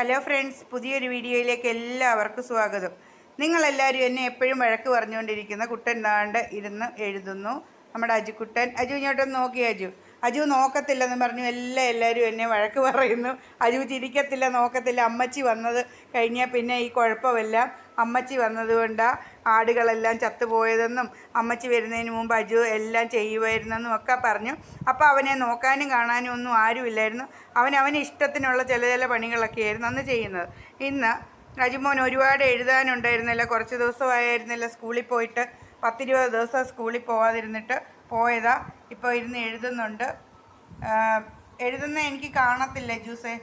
Hello friends പുതിയൊരു വീഡിയോയിലേക്ക് എല്ലാവർക്കും സ്വാഗതം. നിങ്ങളെല്ലാവരും എന്നെ എപ്പോഴും വഴക്ക് പറഞ്ഞുകൊണ്ടിരിക്കുന്ന കുട്ടൻ താണ്ട് ഇരുന്ന് എഴുതുന്നു. നമ്മുടെ അജുക്കുട്ടൻ. അജു ഇങ്ങോട്ടൊന്ന് നോക്കി അജു. അജു നോക്കത്തില്ലെന്ന് പറഞ്ഞു. എല്ലാ എല്ലാവരും എന്നെ വഴക്ക് പറയുന്നു. അജു ചിരിക്കത്തില്ല നോക്കത്തില്ല. അമ്മച്ചി വന്നത് കഴിഞ്ഞാൽ പിന്നെ ഈ കുഴപ്പമല്ല അമ്മച്ചി വന്നതുകൊണ്ടാണ് ആടുകളെല്ലാം ചത്തുപോയതെന്നും അമ്മച്ചി വരുന്നതിന് മുമ്പ് അജു എല്ലാം ചെയ്യുമായിരുന്നെന്നും ഒക്കെ പറഞ്ഞു. അപ്പോൾ അവനെ നോക്കാനും കാണാനും ഒന്നും ആരുമില്ലായിരുന്നു. അവൻ അവന് ഇഷ്ടത്തിനുള്ള ചില ചില പണികളൊക്കെ ആയിരുന്നു അന്ന് ചെയ്യുന്നത്. ഇന്ന് അജുമോൻ ഒരുപാട് എഴുതാനുണ്ടായിരുന്നില്ല. കുറച്ച് ദിവസമായിരുന്നില്ല സ്കൂളിൽ പോയിട്ട്. പത്തിരുപത് ദിവസം സ്കൂളിൽ പോവാതിരുന്നിട്ട് പോയതാ. ഇപ്പോൾ ഇരുന്ന് എഴുതുന്നുണ്ട്. എഴുതുന്ന എനിക്ക് കാണത്തില്ല ജ്യൂസേ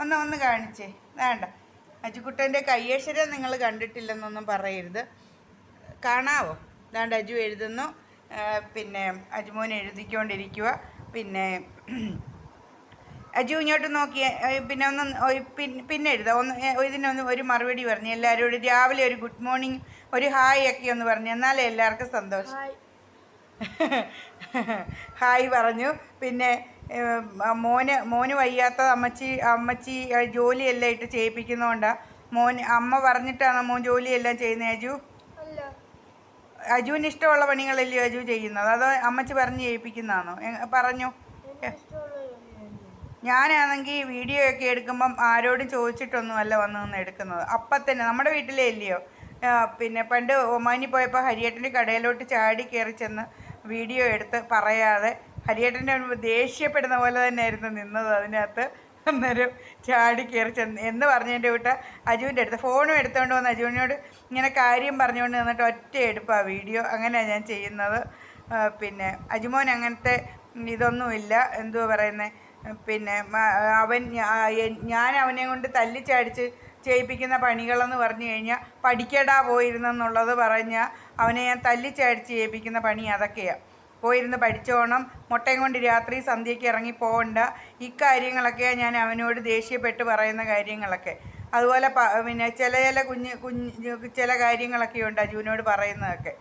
ഒന്ന് ഒന്ന് കാണിച്ചേ. വേണ്ട. അജുക്കുട്ടന്റെ കയ്യേശ്വരം നിങ്ങൾ കണ്ടിട്ടില്ലെന്നൊന്നും പറയരുത്. കാണാവോ? ദാണ്ട് അജു എഴുതുന്നു. പിന്നെ അജുമോൻ എഴുതിക്കൊണ്ടിരിക്കുക പിന്നെ അജു ഇങ്ങോട്ട് നോക്കി. പിന്നെ ഒന്ന് പിന്നെ എഴുതാം. ഒന്ന് ഇതിനൊന്ന് ഒരു മറുപടി പറഞ്ഞു. എല്ലാവരോടും രാവിലെ ഒരു ഗുഡ് മോർണിംഗ് ഒരു ഹായ് ഒക്കെ ഒന്ന് പറഞ്ഞു. എന്നാലേ എല്ലാവർക്കും സന്തോഷം. ഹായ് പറഞ്ഞു. പിന്നെ മോന് മോന് വയ്യാത്ത അമ്മച്ചി അമ്മച്ചി ജോലിയെല്ലാം ഇട്ട് ചെയ്യിപ്പിക്കുന്നതുകൊണ്ടാണ് മോൻ അമ്മ പറഞ്ഞിട്ടാണ് മോൻ ജോലിയെല്ലാം ചെയ്യുന്നത് അജു? അജുവിന് ഇഷ്ടമുള്ള പണികളല്ലയോ അജു ചെയ്യുന്നത്? അതോ അമ്മച്ചി പറഞ്ഞ് ചെയ്യിപ്പിക്കുന്നതാണോ? പറഞ്ഞു. ഞാനാണെങ്കിൽ വീഡിയോ ഒക്കെ എടുക്കുമ്പം ആരോടും ചോദിച്ചിട്ടൊന്നുമല്ല വന്നു നിന്ന് എടുക്കുന്നത്. അപ്പം തന്നെ നമ്മുടെ വീട്ടിലേ ഇല്ലയോ? പിന്നെ പണ്ട് ഒമാനി പോയപ്പോൾ ഹരിയേട്ടന്റെ കടയിലോട്ട് ചാടി കയറി ചെന്ന് വീഡിയോ എടുത്ത് പറയാതെ ഹരിയേട്ടന്റെ മുൻപ് ദേഷ്യപ്പെടുന്ന പോലെ തന്നെയായിരുന്നു നിന്നത് അതിനകത്ത്. അന്നേരം ചാടി കയറി ചെന്ന് എന്ന് പറഞ്ഞതിന്റെ വിട്ട അജുവിന്റെ അടുത്ത് ഫോണും എടുത്തുകൊണ്ട് വന്ന് അജുവിനോട് ഇങ്ങനെ കാര്യം പറഞ്ഞുകൊണ്ട് നിന്നിട്ട് ഒറ്റ എടുപ്പാണ് വീഡിയോ. അങ്ങനെയാണ് ഞാൻ ചെയ്യുന്നത്. പിന്നെ അജുമോൻ അങ്ങനത്തെ ഇതൊന്നുമില്ല. എന്തുവാ പറയുന്നത് പിന്നെ അവൻ ഞാൻ അവനെ കൊണ്ട് തല്ലിച്ചടിച്ച് ചെയ്യിപ്പിക്കുന്ന പണികളെന്ന് പറഞ്ഞു കഴിഞ്ഞാൽ പഠിക്കടാ പോയിരുന്നെന്നുള്ളത് പറഞ്ഞാൽ അവനെ ഞാൻ തല്ലിച്ചടിച്ച് ചെയ്യിപ്പിക്കുന്ന പണി അതൊക്കെയാണ് പോയിരുന്ന് പഠിച്ചോണം മുട്ടയും കൊണ്ട് രാത്രി സന്ധ്യയ്ക്ക് ഇറങ്ങി പോകണ്ട ഇക്കാര്യങ്ങളൊക്കെയാണ് ഞാൻ അവനോട് ദേഷ്യപ്പെട്ട് പറയുന്ന കാര്യങ്ങളൊക്കെ. അതുപോലെ പിന്നെ ചില ചില കുഞ്ഞ് കുഞ്ഞ് ചില കാര്യങ്ങളൊക്കെ ഉണ്ട് അജുവിനോട് പറയുന്നതൊക്കെ.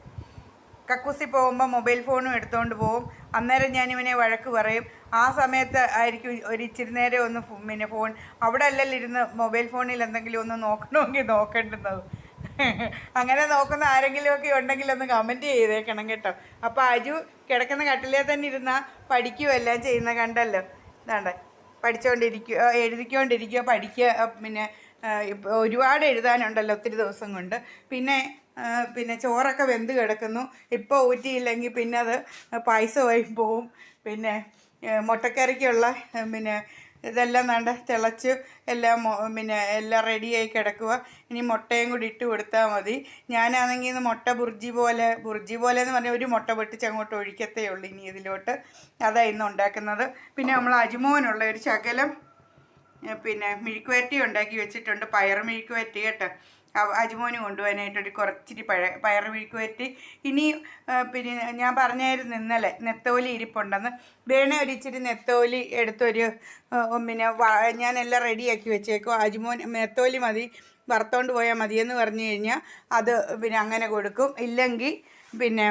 കക്കൂസി പോകുമ്പോൾ മൊബൈൽ ഫോണും എടുത്തുകൊണ്ട് പോകും അന്നേരം ഞാൻ ഇവനെ വഴക്ക് പറയും. ആ സമയത്ത് ആയിരിക്കും ഒരു ഇച്ചിരി നേരം ഒന്ന് പിന്നെ ഫോൺ. അവിടെ അല്ലല്ലോ ഇരുന്ന് മൊബൈൽ ഫോണിൽ എന്തെങ്കിലും ഒന്ന് നോക്കണമെങ്കിൽ നോക്കേണ്ടുന്നത്. അങ്ങനെ നോക്കുന്ന ആരെങ്കിലുമൊക്കെ ഉണ്ടെങ്കിൽ ഒന്ന് കമന്റ് ചെയ്തേക്കണം കേട്ടോ. അപ്പോൾ അജു കിടക്കുന്ന കട്ടിലേ തന്നെ ഇരുന്നാൽ പഠിക്കുകയെല്ലാം ചെയ്യുന്ന കണ്ടല്ലോ. ഇതാണ്ട്. പഠിച്ചുകൊണ്ടിരിക്കുക എഴുതിക്കൊണ്ടിരിക്കുക പഠിക്കുക. പിന്നെ ഒരുപാട് എഴുതാനുണ്ടല്ലോ ഒത്തിരി ദിവസം കൊണ്ട്. പിന്നെ പിന്നെ ചോറൊക്കെ വെന്ത് കിടക്കുന്നു. ഇപ്പോൾ ഊറ്റിയില്ലെങ്കിൽ പിന്നെ അത് പായസമായി പോവും. പിന്നെ മുട്ടക്കറിക്കുള്ള പിന്നെ ഇതെല്ലാം വേണ്ട? തിളച്ച് എല്ലാം പിന്നെ എല്ലാം റെഡിയായി കിടക്കുക ഇനി മുട്ടയും കൂടി ഇട്ട് കൊടുത്താൽ മതി. ഞാനാണെങ്കിൽ ഇന്ന് മുട്ട ബുർജി പോലെ ബുർജി പോലെ എന്ന് പറഞ്ഞാൽ ഒരു മുട്ട പൊട്ടിച്ച് അങ്ങോട്ട് ഒഴിക്കത്തേ ഉള്ളൂ ഇനി ഇതിലോട്ട്. അതാണ് ഇന്ന് ഉണ്ടാക്കുന്നത്. പിന്നെ നമ്മൾ അജുമോനുള്ള ഒരു ശകലം പിന്നെ മെഴുക്കുവരട്ടി ഉണ്ടാക്കി വെച്ചിട്ടുണ്ട്. പയർ മെഴുക്കുവരട്ടി കേട്ടോ. അജുമോന് കൊണ്ടുപോകാനായിട്ടൊരു കുറച്ചിരി പഴ പയർ മെഴുക്കുവരട്ടി ഇനി പിന്നെ ഞാൻ പറഞ്ഞായിരുന്നു ഇന്നലെ നെത്തോലി ഇരിപ്പുണ്ടെന്ന്. വേണേ ഒരു ഇച്ചിരി നെത്തോലി എടുത്തൊരു പിന്നെ ഞാൻ എല്ലാം റെഡിയാക്കി വെച്ചേക്കും. അജുമോൻ നെത്തോലി മതി വറുത്തോണ്ട് പോയാൽ മതിയെന്ന് പറഞ്ഞു കഴിഞ്ഞാൽ അത് പിന്നെ അങ്ങനെ കൊടുക്കും. ഇല്ലെങ്കിൽ പിന്നെ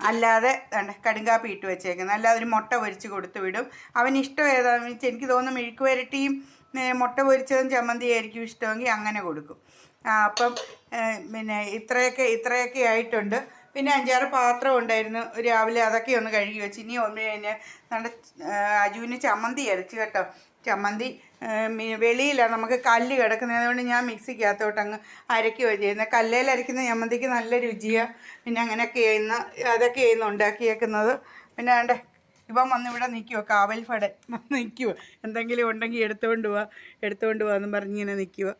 അല്ലാതെ കടുങ്കാപ്പി ഇട്ട് വെച്ചേക്കുന്നത്. അല്ലാതെ ഒരു മുട്ട പൊരിച്ച് കൊടുത്തു വിടും. അവന് ഇഷ്ടം ഏതാണെന്ന് വെച്ചാൽ എനിക്ക് തോന്നുന്നു മെഴുക്ക് വരട്ടിയും മുട്ട പൊരിച്ചതും ചമ്മന്തി ആയിരിക്കും ഇഷ്ടമെങ്കിൽ അങ്ങനെ കൊടുക്കും. അപ്പം പിന്നെ ഇത്രയൊക്കെ ഇത്രയൊക്കെ ആയിട്ടുണ്ട്. പിന്നെ അഞ്ചാറ് പാത്രം ഉണ്ടായിരുന്നു രാവിലെ അതൊക്കെ ഒന്ന് കഴുകി വെച്ച്. ഇനി ഒന്ന് കഴിഞ്ഞാൽ നമ്മുടെ അജുവിന് ചമ്മന്തി അരച്ച് കേട്ടോ. ചമ്മന്തി വെളിയിലാണ് നമുക്ക് കല്ല് കിടക്കുന്നത്. അതുകൊണ്ട് ഞാൻ മിക്സിക്കകത്തോട്ട് അങ്ങ് അരക്കി ചെയ്യുന്നത്. കല്ലേൽ അരയ്ക്കുന്ന ചമ്മന്തിക്ക് നല്ല രുചിയാണ് പിന്നെ അങ്ങനെയൊക്കെ ചെയ്യുന്ന അതൊക്കെ ചെയ്യുന്നു ഉണ്ടാക്കിയേക്കുന്നത്. പിന്നെ വേണ്ടേ? ഇവൻ വന്ന് ഇവിടെ നിൽക്കുവോ കാവൽ ഫടൻ നിൽക്കുവോ എന്തെങ്കിലും ഉണ്ടെങ്കിൽ എടുത്തുകൊണ്ട് പോവാ എടുത്തുകൊണ്ട് പോവാന്ന് എന്നും പറഞ്ഞ് ഇങ്ങനെ നിൽക്കുക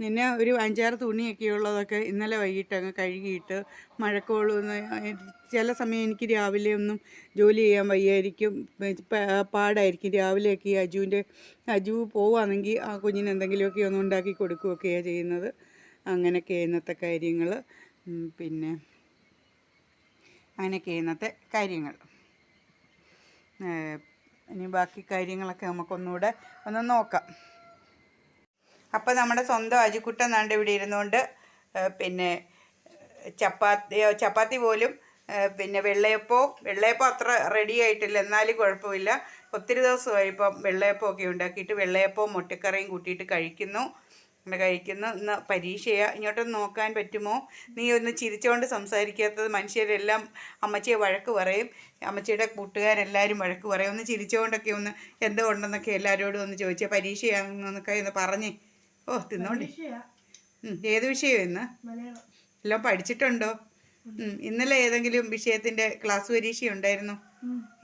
പിന്നെ ഒരു അഞ്ചാറ് തുണിയൊക്കെ ഉള്ളതൊക്കെ ഇന്നലെ വൈകിട്ട് അങ്ങ് കഴുകിയിട്ട് മഴക്കോളൊന്ന് ചില സമയം എനിക്ക് രാവിലെ ഒന്നും ജോലി ചെയ്യാൻ വയ്യായിരിക്കും. പാടായിരിക്കും. രാവിലെയൊക്കെ ഈ അജുവിന്റെ അജു പോവുകയാണെങ്കിൽ ആ കുഞ്ഞിന് എന്തെങ്കിലുമൊക്കെ ഒന്ന് ഉണ്ടാക്കി കൊടുക്കുകയൊക്കെയാണ് ചെയ്യുന്നത്. അങ്ങനെയൊക്കെ ഇന്നത്തെ കാര്യങ്ങൾ പിന്നെ അങ്ങനെയൊക്കെ ഇന്നത്തെ കാര്യങ്ങൾ ഇനി ബാക്കി കാര്യങ്ങളൊക്കെ നമുക്കൊന്നുകൂടെ ഒന്ന് നോക്കാം. അപ്പം നമ്മുടെ സ്വന്തം അജിക്കുട്ടൻ നാണ്ട് ഇവിടെ ഇരുന്നുകൊണ്ട് പിന്നെ ചപ്പാത്തി ചപ്പാത്തി പോലും പിന്നെ വെള്ളയപ്പോ വെള്ളയപ്പം അത്ര റെഡി ആയിട്ടില്ല. എന്നാലും കുഴപ്പമില്ല. ഒത്തിരി ദിവസമായി ഇപ്പം വെള്ളയപ്പമൊക്കെ ഉണ്ടാക്കിയിട്ട് വെള്ളയപ്പവും മുട്ടക്കറിയും കൂട്ടിയിട്ട് കഴിക്കുന്നു. അങ്ങനെ കഴിക്കുന്ന ഇന്ന് പരീക്ഷയാ. ഇങ്ങോട്ടൊന്ന് നോക്കാൻ പറ്റുമോ? നീ ഒന്ന് ചിരിച്ചുകൊണ്ട് സംസാരിക്കാത്തത് മനുഷ്യരെല്ലാം അമ്മച്ചിയെ വഴക്ക് പറയും. അമ്മച്ചിയുടെ കൂട്ടുകാരെല്ലാവരും വഴക്ക് പറയും. ഒന്ന് ചിരിച്ചുകൊണ്ടൊക്കെ ഒന്ന് എന്തോ ഉണ്ടെന്നൊക്കെ എല്ലാവരോടും ഒന്ന് ചോദിച്ചാൽ പരീക്ഷയാണെന്നൊക്കെ ഒന്ന് പറഞ്ഞേ. ഓ തിന്നോണ്ടേ. ഏത് വിഷയം ഇന്ന്? എല്ലാം പഠിച്ചിട്ടുണ്ടോ? ഇന്നലെ ഏതെങ്കിലും വിഷയത്തിന്റെ ക്ലാസ് പരീക്ഷ ഉണ്ടായിരുന്നു?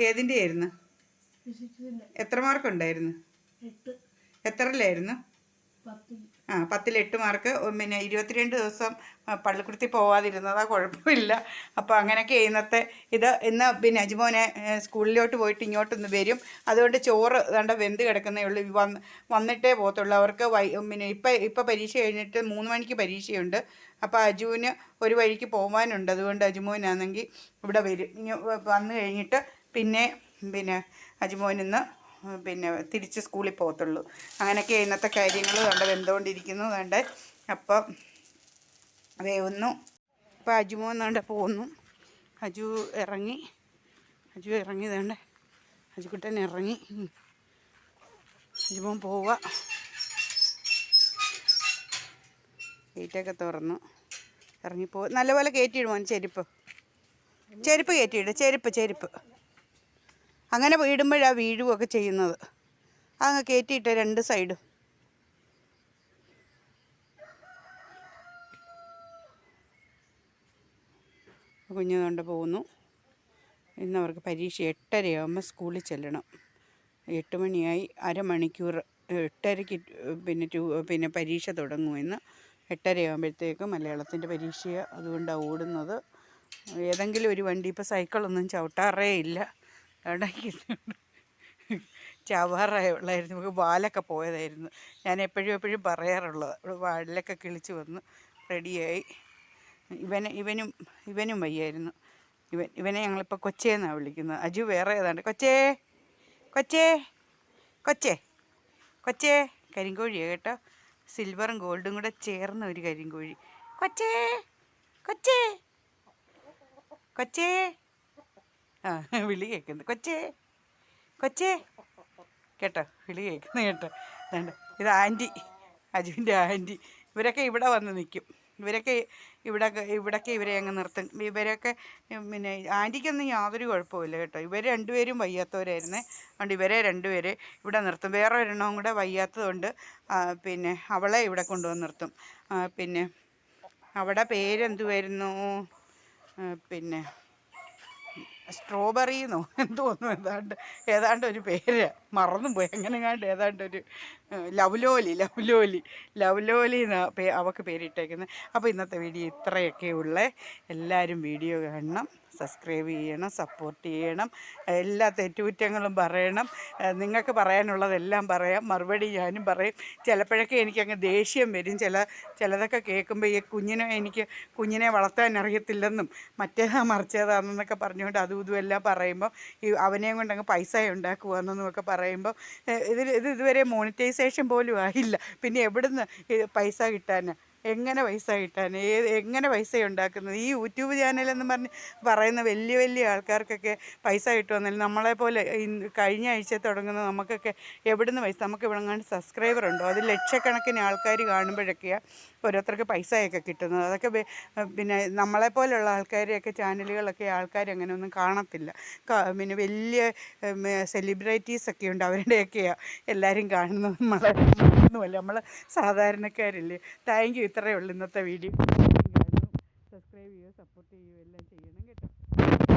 ഏതിന്റെ ആയിരുന്നു എത്ര മാർക്ക് ഉണ്ടായിരുന്നു? എത്രയിലായിരുന്നു ആ പത്തിൽ എട്ട് മാർക്ക് പിന്നെ ഇരുപത്തിരണ്ട് ദിവസം ആ, പോവാതിരുന്നതാ കുഴപ്പമില്ല. അപ്പോൾ അങ്ങനെയൊക്കെ ഇന്നത്തെ ഇത് ഇന്ന് പിന്നെ അജ്മോനെ സ്കൂളിലോട്ട് പോയിട്ട് ഇങ്ങോട്ടൊന്ന് വരും. അതുകൊണ്ട് ചോറ് വേണ്ട വെന്ത് കിടക്കുന്നേ ഉള്ളൂ. വന്ന് വന്നിട്ടേ പോകത്തുള്ളൂ. അവർക്ക് വൈ പിന്നെ ഇപ്പം ഇപ്പം പരീക്ഷ കഴിഞ്ഞിട്ട് മൂന്ന് മണിക്ക് പരീക്ഷയുണ്ട്. അപ്പോൾ അജുവിന് ഒരു വഴിക്ക് പോകാനുണ്ട് അതുകൊണ്ട് അജുമോനാണെങ്കിൽ ഇവിടെ വരും. വന്നു കഴിഞ്ഞിട്ട് പിന്നെ പിന്നെ അജുമോൻ ഇന്ന് പിന്നെ തിരിച്ച് സ്കൂളിൽ പോകത്തുള്ളൂ. അങ്ങനെയൊക്കെ ഇന്നത്തെ കാര്യങ്ങൾ കണ്ട് വെന്തുകൊണ്ടിരിക്കുന്നു കണ്ട്. അപ്പം വേവുന്നു ഇപ്പം അജുമോൻ എന്നുകൊണ്ട് പോകുന്നു. അജു ഇറങ്ങി. അജു ഇറങ്ങി വേണ്ട അജുക്കുട്ടൻ ഇറങ്ങി. അജുമോൻ പോവുക. ഗേറ്റൊക്കെ തുറന്നു. ഇറങ്ങിപ്പോ നല്ലപോലെ കയറ്റിയിടുമോൻ ചെരുപ്പ്. ചെരുപ്പ് കയറ്റിയിട് ചെരുപ്പ് ചെരുപ്പ്. അങ്ങനെ വീടുമ്പോഴാണ് വീഴുകയൊക്കെ ചെയ്യുന്നത്. അങ്ങ് കയറ്റിയിട്ട് രണ്ട് സൈഡും കുഞ്ഞുകൊണ്ട് പോകുന്നു. ഇന്ന് അവർക്ക് പരീക്ഷ എട്ടരയാകുമ്പോൾ സ്കൂളിൽ ചെല്ലണം. എട്ട് മണിയായി അരമണിക്കൂർ എട്ടരയ്ക്ക് പിന്നെ ടു പിന്നെ പരീക്ഷ തുടങ്ങുമെന്ന് എട്ടരയാകുമ്പോഴത്തേക്ക് മലയാളത്തിന്റെ പരീക്ഷയാണ് അതുകൊണ്ടാണ് ഓടുന്നത്. ഏതെങ്കിലും ഒരു വണ്ടി ഇപ്പോൾ സൈക്കിളൊന്നും ചവിട്ടാറേ ഇല്ല. അവിടെ ചാവാറായ ഉള്ളായിരുന്നു നമുക്ക് വാലൊക്കെ പോയതായിരുന്നു. ഞാൻ എപ്പോഴും എപ്പോഴും പറയാറുള്ളത്. ഇവിടെ വാലിലൊക്കെ കിളിച്ച് വന്ന് റെഡിയായി. ഇവന് ഇവനും ഇവനും വയ്യായിരുന്നു. ഇവൻ ഇവനെ ഞങ്ങളിപ്പോൾ കൊച്ചേന്നാണ് വിളിക്കുന്നത്. അജു വേറെ ഏതാണ്ട്. കൊച്ചേ കൊച്ചേ കൊച്ചേ കൊച്ചേ. കരിങ്കോഴിയാണ് കേട്ടോ. സിൽവറും ഗോൾഡും കൂടെ ചേർന്ന ഒരു കരിങ്കോഴി. കൊച്ചേ കൊച്ചേ കൊച്ചേ. ആ വിളി കേൾക്കുന്നു. കൊച്ചേ കൊച്ചേ. കേട്ടോ വിളി കേൾക്കുന്നു കേട്ടോ. വേണ്ട ഇത് ആന്റി അജുവിന്റെ ആന്റി. ഇവരൊക്കെ ഇവിടെ വന്ന് നിൽക്കും. ഇവരൊക്കെ ഇവിടെ ഇവിടൊക്കെ ഇവരെ അങ്ങ് നിർത്തും. ഇവരൊക്കെ പിന്നെ ആന്റിക്കൊന്നും യാതൊരു കുഴപ്പമില്ല കേട്ടോ. ഇവർ രണ്ടുപേരും വയ്യാത്തവരായിരുന്നേ. അതുകൊണ്ട് ഇവരെ രണ്ടുപേരെ ഇവിടെ നിർത്തും. വേറെ ഒരെണ്ണവും കൂടെ വയ്യാത്തതുകൊണ്ട് പിന്നെ അവളെ ഇവിടെ കൊണ്ടുവന്ന് നിർത്തും. പിന്നെ അവിടെ പേരെന്തുവായിരുന്നു? പിന്നെ സ്ട്രോബെറി എന്നോ എന്തോന്നു? ഏതാണ്ട് ഏതാണ്ട് ഒരു പേര് മറന്നുപോയി. എങ്ങനെങ്ങാണ്ട് ഏതാണ്ട് ഒരു ലവ്ലോലി ലവ്ലോലി ലവ്ലോലി എന്ന പേ അവൾക്ക് പേരിട്ടേക്കുന്നത് അപ്പോൾ ഇന്നത്തെ വീഡിയോ ഇത്രയൊക്കെ ഉള്ളേ. എല്ലാവരും വീഡിയോ കാണണം സബ്സ്ക്രൈബ് ചെയ്യണം സപ്പോർട്ട് ചെയ്യണം എല്ലാ തെറ്റുകുറ്റങ്ങളും പറയണം. നിങ്ങൾക്ക് പറയാനുള്ളതെല്ലാം പറയാം. മറുപടി ഞാനും പറയും. ചിലപ്പോഴൊക്കെ എനിക്കങ്ങ് ദേഷ്യം വരും. ചില ചിലതൊക്കെ കേൾക്കുമ്പോൾ ഈ കുഞ്ഞിനെ എനിക്ക് കുഞ്ഞിനെ വളർത്താൻ അറിയത്തില്ലെന്നും മറ്റേതാ മറിച്ചതാണെന്നൊക്കെ പറഞ്ഞുകൊണ്ട് അതും ഇതും എല്ലാം പറയുമ്പോൾ ഈ അവനെയും കൊണ്ടങ്ങ് പൈസ ഉണ്ടാക്കുക ഒക്കെ പറയുമ്പോൾ ഇതിൽ ഇത് ഇതുവരെ മോണിറ്റൈസേഷൻ പോലും ആയില്ല. പിന്നെ എവിടുന്ന് പൈസ കിട്ടാൻ എങ്ങനെ പൈസ കിട്ടാൻ? ഏത് എങ്ങനെ പൈസ ഉണ്ടാക്കുന്നത്? ഈ യൂട്യൂബ് ചാനലെന്ന് പറഞ്ഞ് പറയുന്ന വലിയ വലിയ ആൾക്കാർക്കൊക്കെ പൈസ കിട്ടുമെന്നല്ല. നമ്മളെപ്പോലെ കഴിഞ്ഞ ആഴ്ച തുടങ്ങുന്ന നമുക്കൊക്കെ എവിടുന്ന് പൈസ? നമുക്ക് ഇവിടെ സബ്സ്ക്രൈബർ ഉണ്ടോ? അത് ലക്ഷക്കണക്കിന് ആൾക്കാർ കാണുമ്പോഴൊക്കെയാണ് ഓരോരുത്തർക്ക് പൈസയൊക്കെ കിട്ടുന്നത്. അതൊക്കെ പിന്നെ നമ്മളെപ്പോലുള്ള ആൾക്കാരെയൊക്കെ ചാനലുകളൊക്കെ ആൾക്കാർ അങ്ങനെ ഒന്നും കാണത്തില്ല പിന്നെ വലിയ സെലിബ്രിറ്റീസൊക്കെ ഉണ്ട്. അവരുടെയൊക്കെയാണ് എല്ലാവരും കാണുന്നത് നമ്മളെ. ഒന്നുമല്ല. നമ്മൾ സാധാരണക്കാരില്ലേ. താങ്ക് യു ഇത്രയേ ഉള്ളൂ ഇന്നത്തെ വീഡിയോ. സബ്സ്ക്രൈബ് ചെയ്യുക സപ്പോർട്ട് ചെയ്യുക എല്ലാം ചെയ്യണം കേട്ടോ.